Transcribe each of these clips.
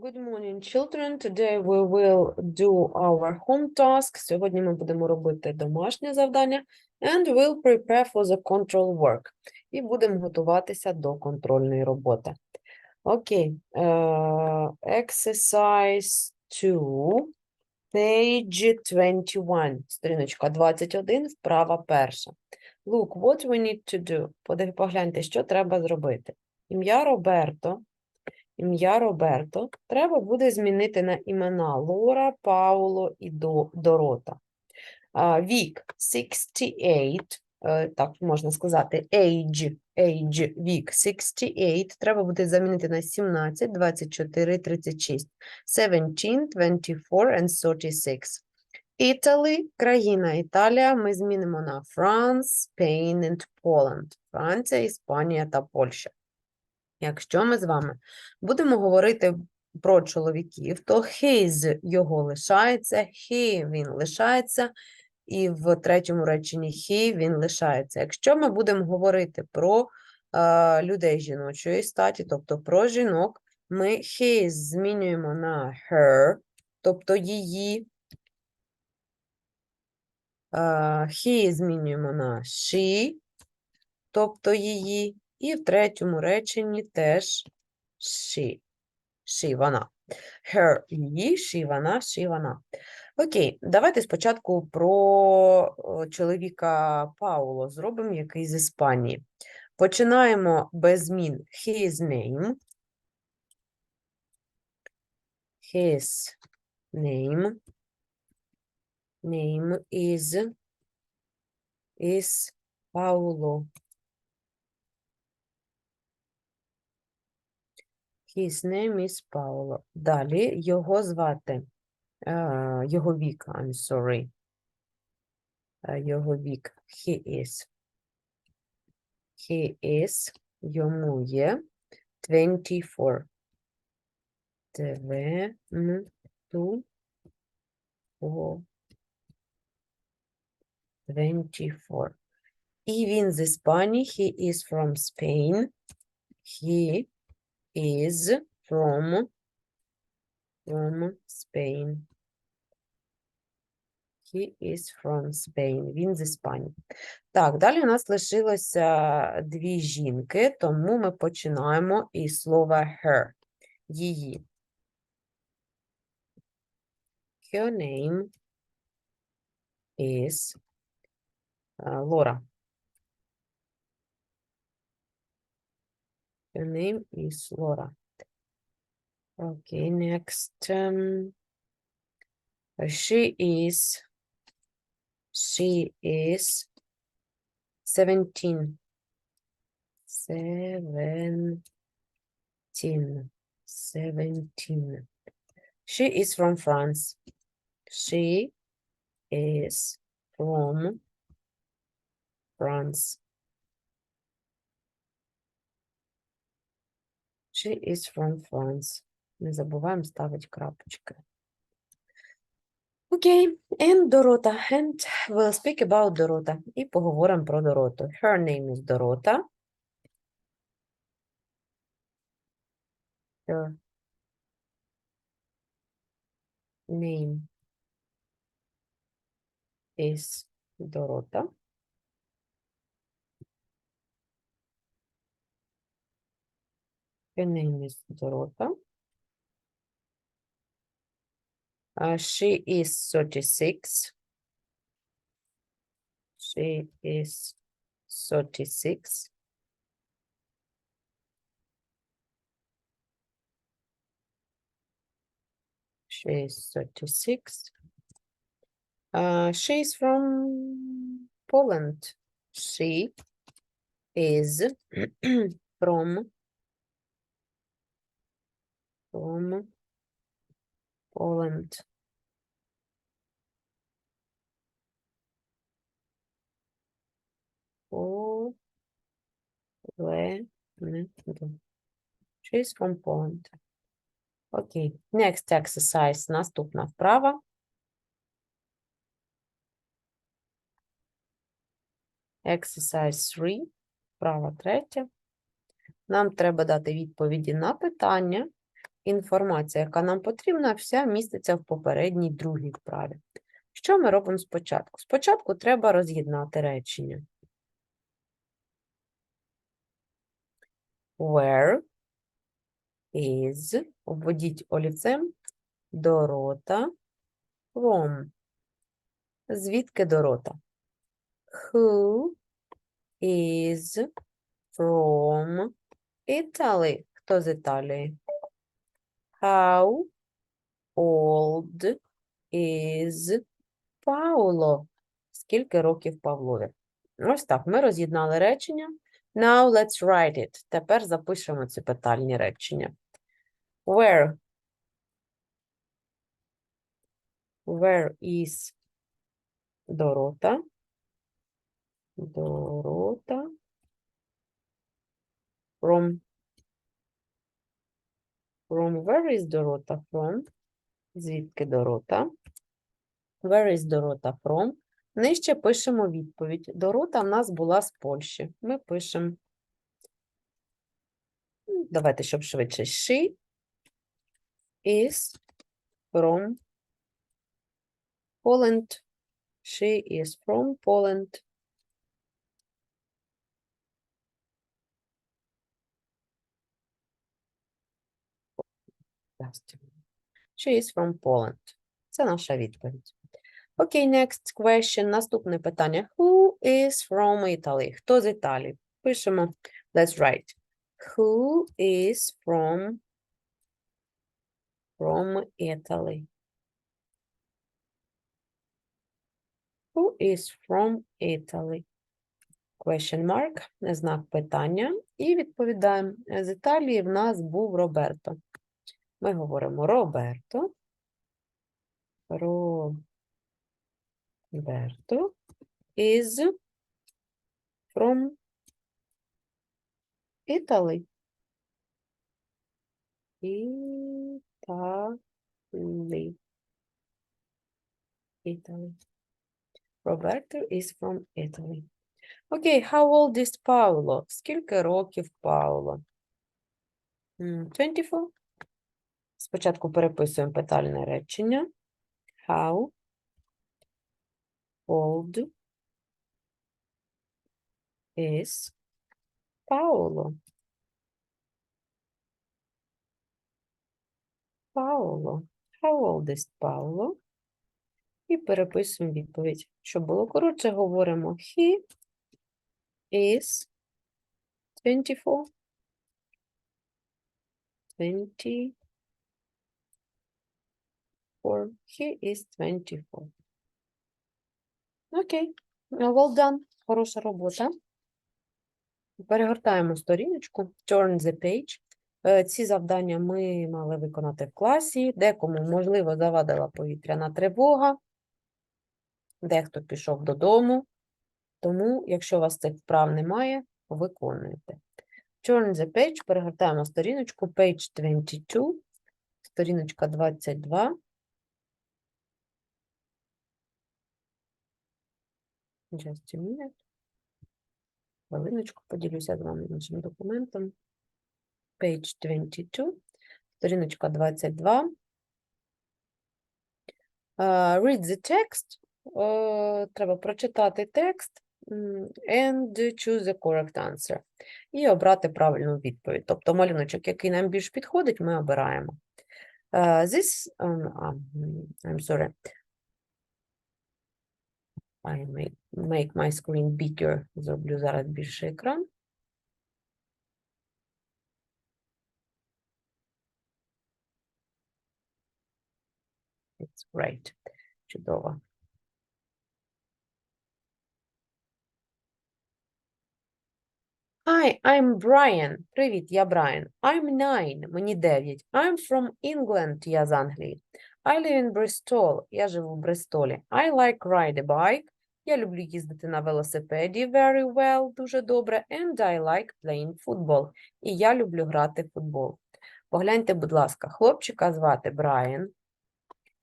Good morning, children. Today we will do our home task. Сьогодні ми будемо робити домашнє завдання and we'll prepare for the control work. І будемо готуватися до контрольної роботи. Окей. е, Exercise 2, page 21, сторіночка 21, вправа перша. Look, what we need to do. Погляньте, що треба зробити. Ім'я Роберто ім'я Роберто треба буде змінити на імена Лора, Пауло і До- Дорота. Вік 68, е, так можна сказати, age, age, вік 68, треба буде замінити на 17, 24, 36, 17, 24 and 36. Italy, країна Італія, ми змінимо на France, Spain and Poland. Франція, Іспанія та Польща. Якщо ми з вами будемо говорити про чоловіків, то his його лишається, he він лишається, і в третьому реченні he він лишається. Якщо ми будемо говорити про е, людей жіночої статі, тобто про жінок, ми his змінюємо на her, тобто її. Е, he змінюємо на she, тобто її. І в третьому реченні теж she. She, вона. Her, її, she, вона, she, вона. Окей, давайте спочатку про чоловіка Пауло зробимо, який з Іспанії. Починаємо без змін. His name. His name. Name is, is Paulo. His name is Paolo. Далі його звати, е, його вік, I'm sorry. Е, Його вік, he is. He is, йому є 24. Две, м, ту, о, 24. І він з Іспанії, he is from Spain. He is from from Spain. He is from Spain. Він з Іспанії. Так, далі у нас лишилося дві жінки, тому ми починаємо із слова her. Її. Her name is uh, Her name is Laura. Okay, next. Um, she is. She is 17. 17. 17. She is from France. She is from France. She is from France. Не забуваємо ставити крапочки. Окей, and Дорота. And we'll speak about Дорота. І поговоримо про Дороту. Her name is Дорота. Her name is Дорота. Is Dorota. Uh, she is 36. She is 36. She is 36. Uh, she is from Poland. She is from from Poland. Poland. She's from Poland. Окей. Next exercise. Наступна вправа. Exercise 3. Вправа третя. Нам треба дати відповіді на питання інформація, яка нам потрібна, вся міститься в попередній другій вправі. Що ми робимо спочатку? Спочатку треба роз'єднати речення. Where is, обводіть олівцем, Дорота from. Звідки Дорота? Who is from Italy? Хто з Італії? How old is Paolo? Скільки років Павлові? Ось так, ми роз'єднали речення. Now let's write it. Тепер запишемо ці питальні речення. Where? Where is Дорота? Дорота. From. From where is Дорота from? Звідки Дорота? Where is Дорота from? Нижче пишемо відповідь. Дорота в нас була з Польщі. Ми пишемо. м, Давайте, щоб швидше. She is from Poland. She is from Poland. She is from Poland. Це наша відповідь. Окей, okay, next question. Наступне питання. Who is from Italy? Хто з Італії? Пишемо. Let's write. Who is from from Italy? Who is from Italy? Question mark, знак питання. І відповідаємо. З Італії в нас був Роберто. Ми говоримо Роберто. Роберто is from Italy. Italy. Italy. Roberto is from Italy. Окей, okay, how old is Paolo? Скільки років Пауло? 24. Спочатку переписуємо питальне речення. How old is Paolo? Paolo. How old is Paolo? І переписуємо відповідь. Щоб було коротше, говоримо he is 24. 24. He is 24. Окей. Uh, Well done. Хороша робота. Перегортаємо сторіночку. Turn the page. Е, Ці завдання ми мали виконати в класі. Декому, можливо, завадила повітряна тривога. Дехто пішов додому. Тому, якщо у вас цих вправ немає, виконуйте. Turn the page. Перегортаємо сторіночку. Page 22. Сторіночка 22. Just a minute. Хвилиночку поділюся з вами нашим документом. Page 22, сторіночка 22. Uh, read the text. Uh, треба прочитати текст and choose the correct answer. І обрати правильну відповідь. Тобто малюночок, який нам більш підходить, ми обираємо. Uh, this, um, I'm sorry. I make, make my screen bigger. Зроблю зараз більший екран. It's great. Чудово. Hi, I'm Brian. Привіт, я Брайан. I'm nine. Мені 9. I'm from England. Я з Англії. I live in Bristol. Я живу в Бристолі. I like ride a bike. Я люблю їздити на велосипеді very well, дуже добре. And I like playing football. І я люблю грати в футбол. Погляньте, будь ласка, хлопчика звати Брайан.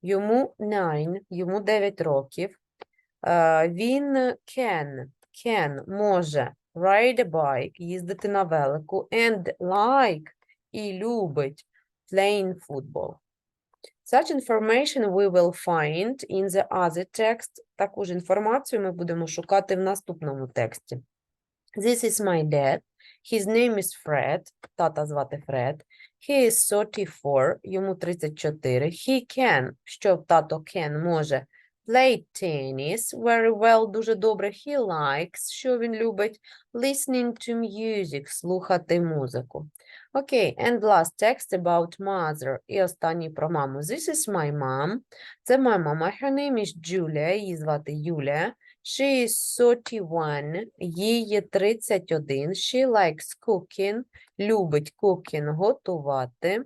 Йому 9, йому 9 років. Е, Він can, can, може ride a bike, їздити на велику, and like, і любить playing football. Such information we will find in the other text. Таку ж інформацію ми будемо шукати в наступному тексті. This is my dad. His name is Fred. Тата звати Фред. He is 34. Йому 34. He can. Що тато can може? Play tennis very well. Дуже добре. He likes. Що він любить? Listening to music. Слухати музику. Окей, and last text about mother. І останній про маму. This is my mom. Це моя мама. Her name is Julia. Її звати Юлія. She is 31. Їй є 31. She likes cooking. Любить cooking, готувати.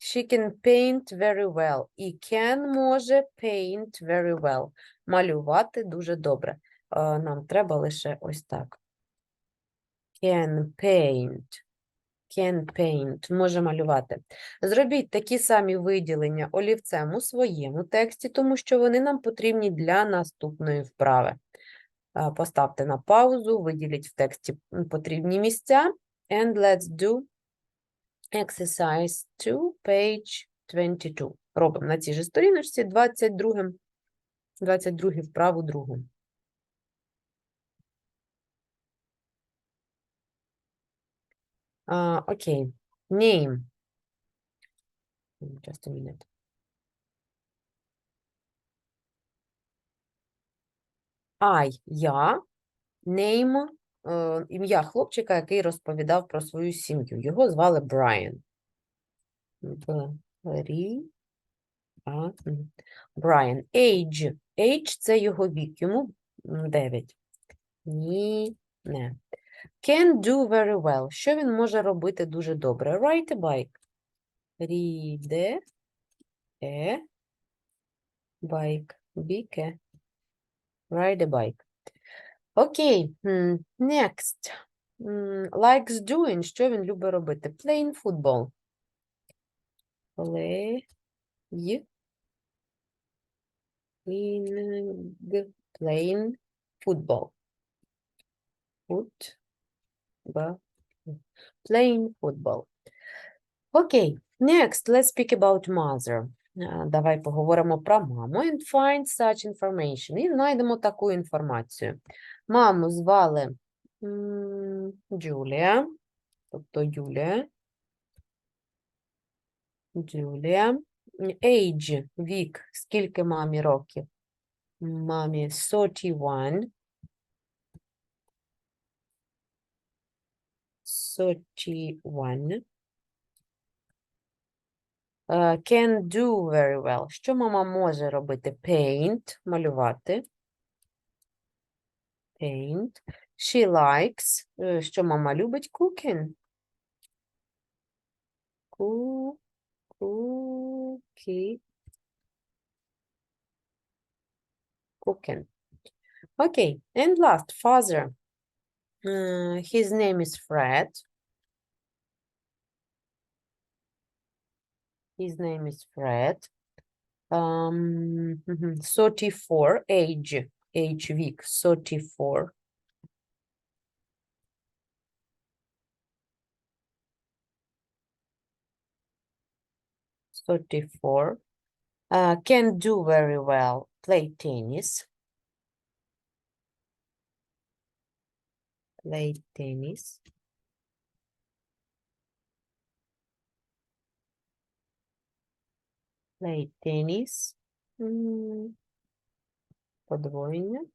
She can paint very well. І can може paint very well. Малювати дуже добре. Е, Нам треба лише ось так. Can paint. Can paint. Може малювати. Зробіть такі самі виділення олівцем у своєму тексті, тому що вони нам потрібні для наступної вправи. Поставте на паузу, виділіть в тексті потрібні місця. And let's do exercise 2, page 22. Робимо на цій же сторіночці 22, 22 вправу другу. А, Окей. Name. Just a minute. I, я, name, е, ім'я хлопчика, який розповідав про свою сім'ю. Його звали Брайан. Брайан. Age. Age – це його вік. Йому 9. Ні, не. Can do very well. Що він може робити дуже добре? Ride a bike. Ріде е bike. Біке. Ride a bike. Окей. м, Next. Likes doing. Що він любить робити? Playing football. Play. Playing football. Foot. Ba- Playing football. Окей. Next, let's speak about mother. Давай поговоримо про маму and find such information. І знайдемо таку інформацію. Маму звали Джулія, тобто Юлія. Джулія. Age, вік, скільки мамі років? Мамі 31. 31. Е, Can do very well. Що мама може робити? Paint, малювати. Paint. She likes. е, Що мама любить? Cooking. Ку- Cookie. Cooking. Okay. And last, father. Uh, his name is Fred. His name is Fred. Um, 34, age, age week, 34. Thirty-four uh, can do very well. Play tennis. Play tennis. Play tennis. М, Подвоєння.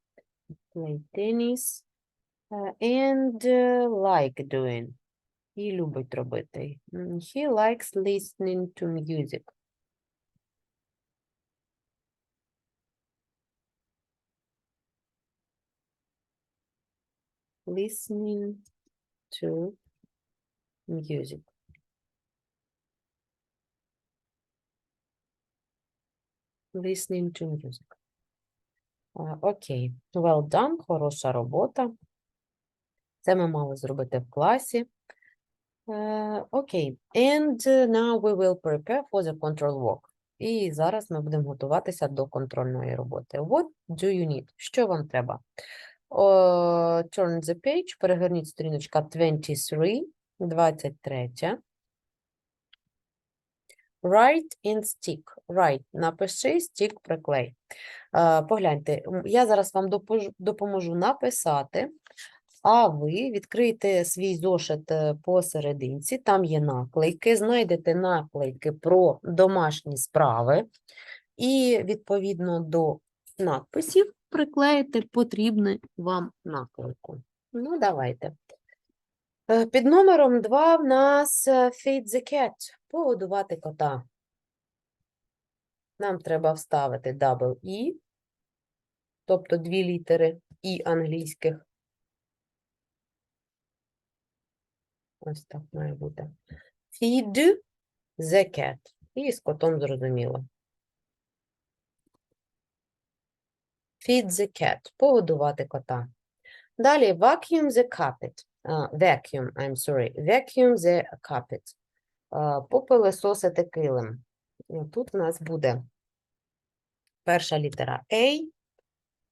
Play tennis. Uh, and uh, like doing. І любить робити. М, He likes listening to music. Listening to music. Listening to music. Окей, well done, хороша робота. Це ми мали зробити в класі. Е, Окей, and uh, now we will prepare for the control work. І зараз ми будемо готуватися до контрольної роботи. What do you need? Що вам треба? Turn the page, перегорніть сторіночка 23, 23. Write and stick. Write. Напиши, stick, приклей. Е, Погляньте, я зараз вам допоможу написати, а ви відкрийте свій зошит е, посерединці, там є наклейки, знайдете наклейки про домашні справи і відповідно до надписів приклеїте потрібну вам наклейку. Ну, давайте. Е, Під номером 2 в нас е, feed the cat – погодувати кота. Нам треба вставити double E, тобто дві літери І англійських. Ось так має бути. Feed the cat. І з котом зрозуміло. Feed the cat. Погодувати кота. Далі vacuum the carpet. А, vacuum, I'm sorry. Vacuum the carpet. А, Попилисосити килим. Тут у нас буде перша літера A.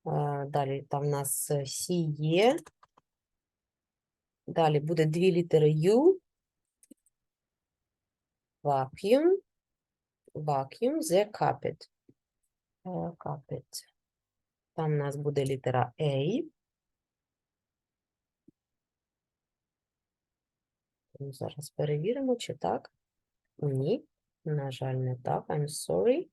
а, Далі там у нас C є. Далі буде дві літери U. Vacuum. Vacuum the carpet. Е, Carpet. Там у нас буде літера A. Зараз перевіримо, чи так. Ні, на жаль, не так. I'm sorry.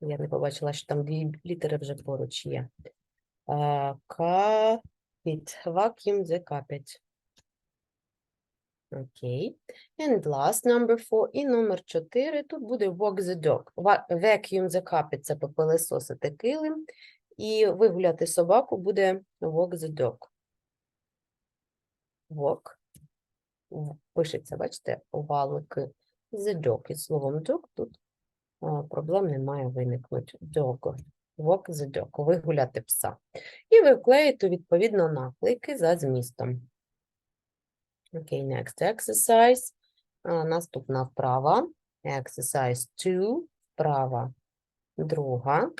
Я не побачила, що там дві літери вже поруч є. А, Carpet. Vacuum the carpet. Окей. And last number four. І номер 4. Тут буде walk the dog. Vacuum the carpet – це попилисосити килим. І вигуляти собаку буде walk the dog. Walk. Пишеться, бачите, овалики. The dog. Із словом dog тут проблем не має виникнути. Dog. Walk the dog. Вигуляти пса. І ви вклеїте відповідно наклейки за змістом. Окей, next exercise. Наступна вправа. Exercise 2. Вправа друга.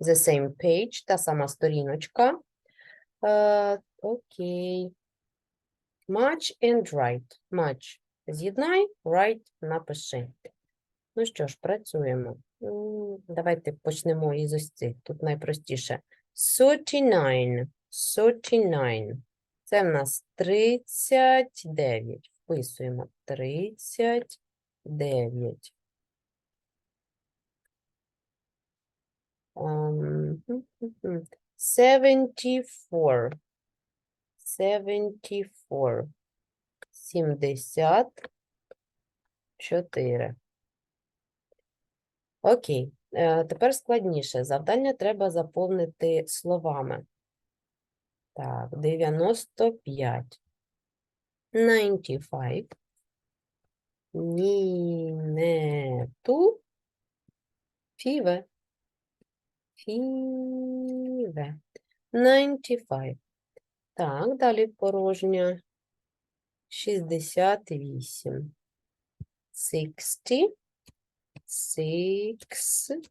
The same page, та сама сторіночка. Окей. Match and write. Match. З'єднай, write, напиши. Ну що ж, працюємо. Давайте почнемо із ось цих. Тут найпростіше. 39. 39. Це в нас 39. Вписуємо 39. Ем, хм, хм, хм. 74. 74. 74. Окей. Е, Тепер складніше. Завдання треба заповнити словами. Так, 95. 95. Нінету. Фіве. Фіве. 95. Так, далі порожня. 68. 60. 60.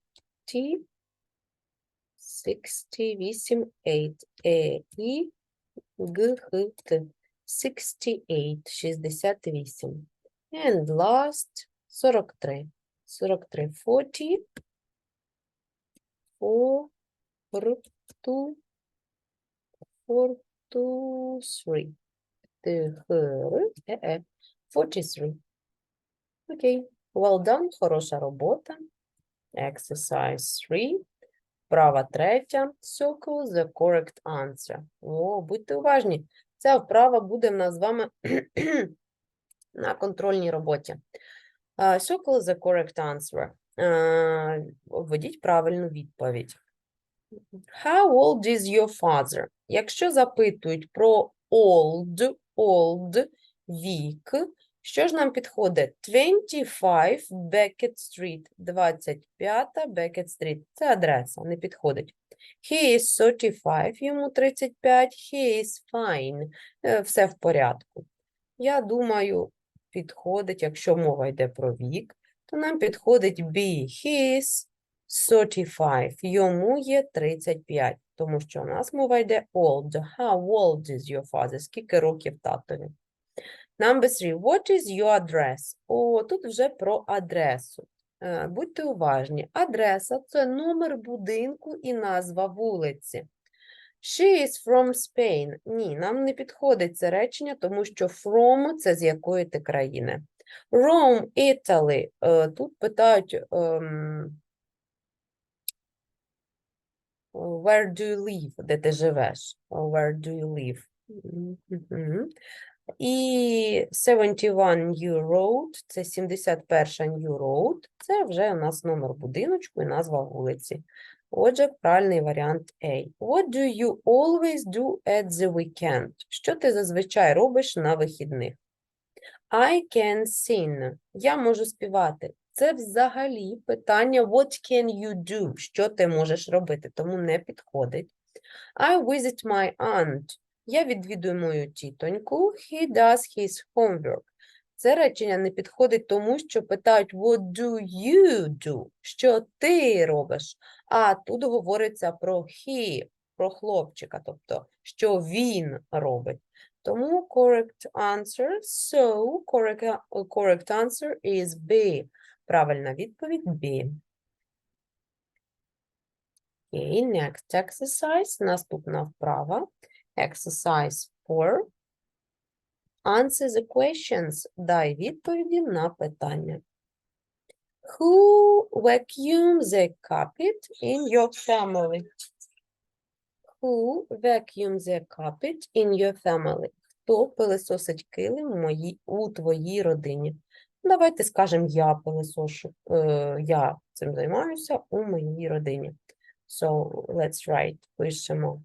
68. 8. Е, І. Г, Х, Т. 68. 68. And last 43. 43. 40. 4. 2. 4. 2. 3. Тихи. Е-е. 43. Окей. Well done. Хороша робота. Exercise 3. Вправа третя. Circle the correct answer. О, будьте уважні. Ця вправа буде в нас з вами на контрольній роботі. А, Circle the correct answer. А, Введіть правильну відповідь. How old is your father? Якщо запитують про old, old, вік, що ж нам підходить? 25 Beckett Street, 25 Beckett Street. Це адреса, не підходить. He is 35, йому 35, he is fine. Е, Все в порядку. Я думаю, підходить, якщо мова йде про вік, то нам підходить be. He is 35. Йому є 35, тому що у нас мова йде old. How old is your father? Скільки років татові? Number three. What is your address? О, тут вже про адресу. Е, Будьте уважні. Адреса – це номер будинку і назва вулиці. She is from Spain. Ні, нам не підходить це речення, тому що from – це з якої ти країни. Rome, Italy. Е, Тут питають, ем, where do you live, де ти живеш? Where do you live? І 71 New Road, це 71 New Road, це вже у нас номер будиночку і назва вулиці. Отже, правильний варіант A. What do you always do at the weekend? Що ти зазвичай робиш на вихідних? I can sing. Я можу співати. Це взагалі питання what can you do? Що ти можеш робити? Тому не підходить. I visit my aunt. Я відвідую мою тітоньку. He does his homework. Це речення не підходить тому, що питають what do you do? Що ти робиш? А тут говориться про he, про хлопчика, тобто що він робить. Тому correct answer. So correct, correct answer is B. Правильна відповідь B. Okay, next exercise. Наступна вправа. Exercise 4. Answer the questions. Дай відповіді на питання. Who vacuums the carpet in your family? Who vacuums the carpet in your family? Хто пилисосить килим у, у твоїй родині? Давайте скажемо, я пилисошу, е, я цим займаюся у моїй родині. So, let's write, пишемо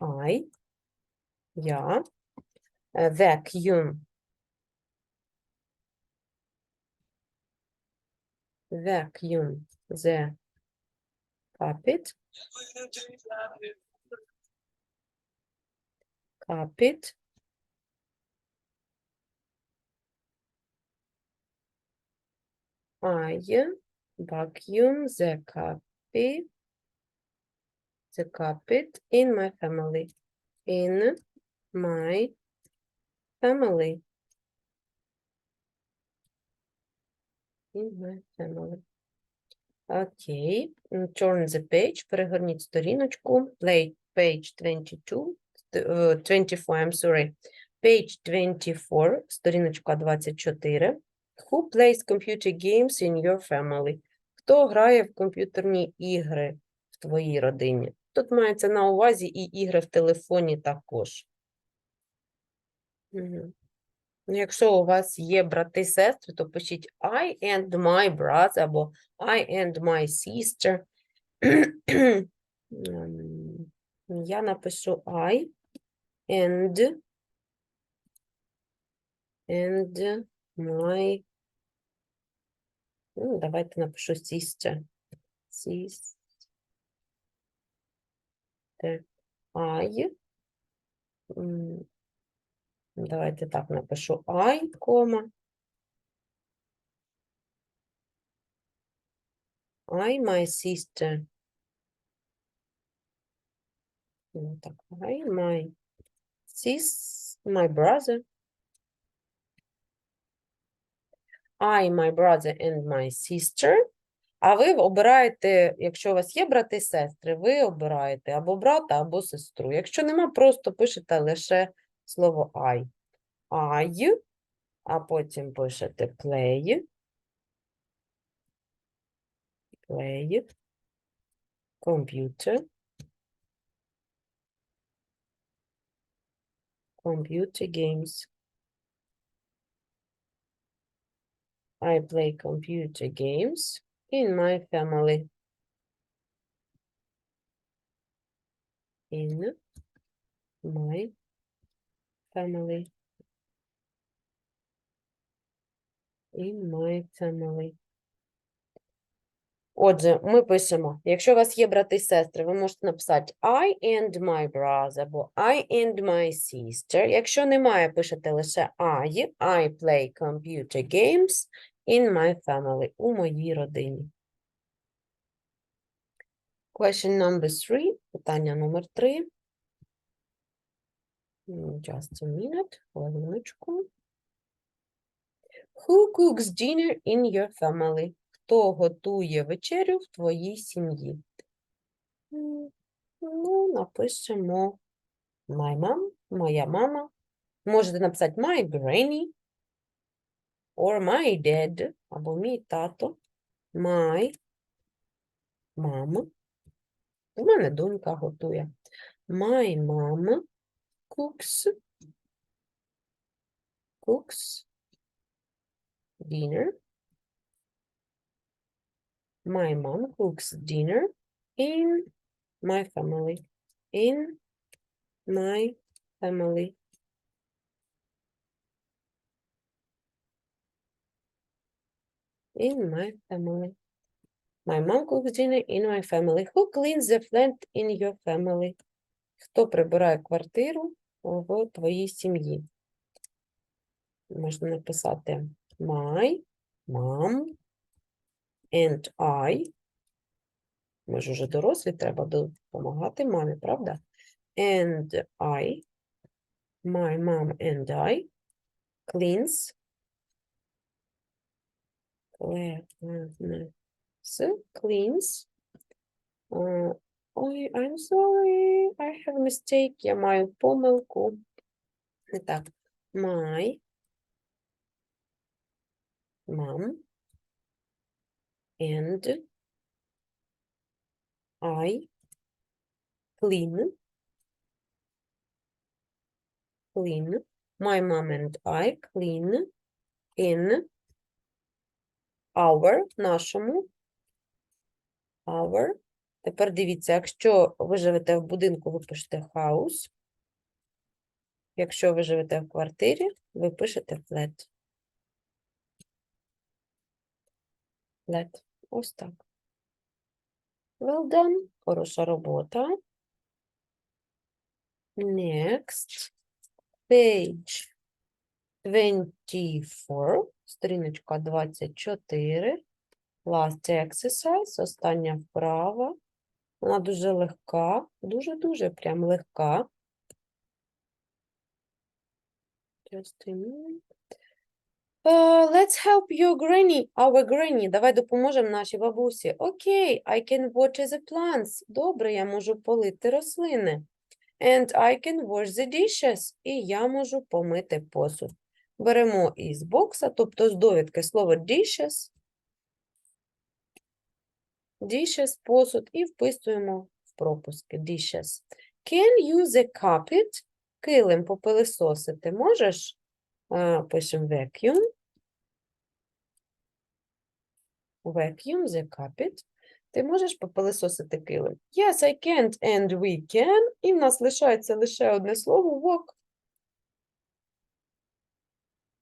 I, е, vacuum, vacuum the carpet, carpet, I vacuum the carpet, the carpet in my family, in my family, in my family. Окей, turn the page, перегорніть сторіночку, play page 22, е, 24, I'm sorry, page 24, сторіночка 24. Who plays computer games in your family? Хто грає в комп'ютерні ігри в твоїй родині? Тут мається на увазі і ігри в телефоні також. Ну, Якщо у вас є брати-сестри, то пишіть I and my brother або I and my sister. Ем, Я напишу I and and my ну, давайте напишу sister. Sister. I. Давайте так напишу I, кома. I, my sister. Так, I, my sis, my brother. I, my brother and my sister. А ви обираєте, якщо у вас є брати і сестри, ви обираєте або брата, або сестру. Якщо нема, просто пишете лише слово I. I, а потім пишете play. Play. Computer. Computer games. I play computer games in my family. In my Family. In my family. Отже, ми пишемо, якщо у вас є брати і сестри, ви можете написати I and my brother або I and my sister. Якщо немає, пишете лише I. I play computer games in my family у моїй родині. Question number three. Питання номер три. Just a minute. Хвилиночку. Who cooks dinner in your family? Хто готує вечерю в твоїй сім'ї? Ну, напишемо my mom, моя мама. Можете написати my granny or my dad, або мій тато, my mom. У мене донька готує. My mom cooks cooks dinner. My mom cooks dinner in my family. In my family. In my family. My mom cooks dinner in my family. Who cleans the flat in your family? Хто прибирає квартиру в твоїй сім'ї? Можна написати my mom and I. Ми ж уже дорослі, треба допомагати мамі, правда? And I, my mom and I cleans cleans cleans uh, Ой, I'm sorry, I have a mistake. Я маю помилку. Не так. My mom and I clean clean. My mom and I clean in our, нашому, our. Тепер дивіться, якщо ви живете в будинку, ви пишете house. Якщо ви живете в квартирі, ви пишете flat. Flat. Ось так. Well done. Хороша робота. Next. Page 24. Сторіночка 24. Last exercise. Остання вправа. Вона дуже легка, дуже-дуже прям легка. Just a minute. Uh, let's help your granny, our granny. Давай допоможемо нашій бабусі. Окей, I can water the plants. Добре, я можу полити рослини. And I can wash the dishes. І я можу помити посуд. Беремо із бокса, тобто з довідки слово dishes, dishes, посуд, і вписуємо в пропуски dishes. Can you the carpet? Килим попилисосити можеш? Пишемо vacuum. Vacuum the carpet. Ти можеш попилисосити килим? Yes, I can't and we can. І в нас лишається лише одне слово walk.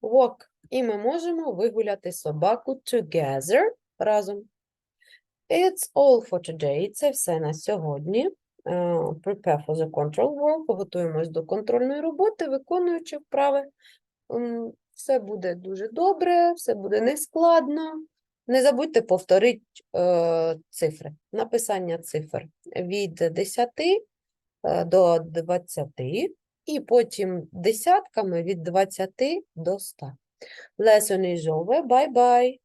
Walk. І ми можемо вигуляти собаку together разом. It's all for today. Це все на сьогодні. Е, Prepare for the control work. Готуємось до контрольної роботи, виконуючи вправи. М, Все буде дуже добре, все буде нескладно. Не забудьте повторити е, цифри, написання цифр від 10 е, до 20 і потім десятками від 20 до 100. Lesson is over. Bye-bye.